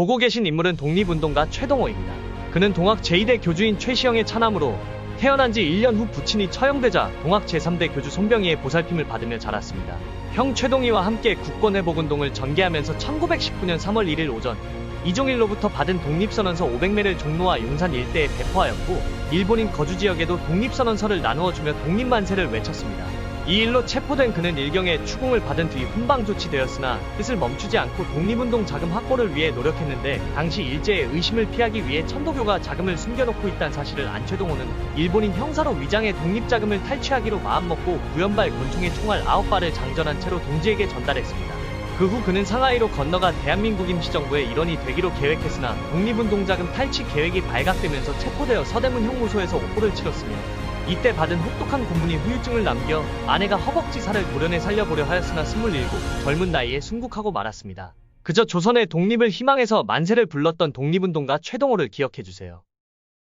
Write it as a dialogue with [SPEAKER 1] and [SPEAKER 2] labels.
[SPEAKER 1] 보고 계신 인물은 독립운동가 최동호입니다. 그는 동학 제2대 교주인 최시영의 차남으로 태어난 지 1년 후 부친이 처형되자 동학 제3대 교주 손병희의 보살핌을 받으며 자랐습니다. 형 최동희와 함께 국권회복운동을 전개하면서 1919년 3월 1일 오전 이종일로부터 받은 독립선언서 500매를 종로와 용산 일대에 배포하였고 일본인 거주 지역에도 독립선언서를 나누어주며 독립만세를 외쳤습니다. 이 일로 체포된 그는 일경의 추궁을 받은 뒤 훈방 조치되었으나 뜻을 멈추지 않고 독립운동 자금 확보를 위해 노력했는데 당시 일제의 의심을 피하기 위해 천도교가 자금을 숨겨놓고 있다는 사실을 안최동호는 일본인 형사로 위장해 독립자금을 탈취하기로 마음먹고 구연발 권총의 총알 9발을 장전한 채로 동지에게 전달했습니다. 그 후 그는 상하이로 건너가 대한민국 임시정부의 일원이 되기로 계획했으나 독립운동 자금 탈취 계획이 발각되면서 체포되어 서대문 형무소에서 옥보를 치렀으며 이때 받은 혹독한 고문이 후유증을 남겨 아내가 허벅지 살을 도련해 살려보려 하였으나 27 젊은 나이에 순국하고 말았습니다. 그저 조선의 독립을 희망해서 만세를 불렀던 독립운동가 최동호를 기억해주세요.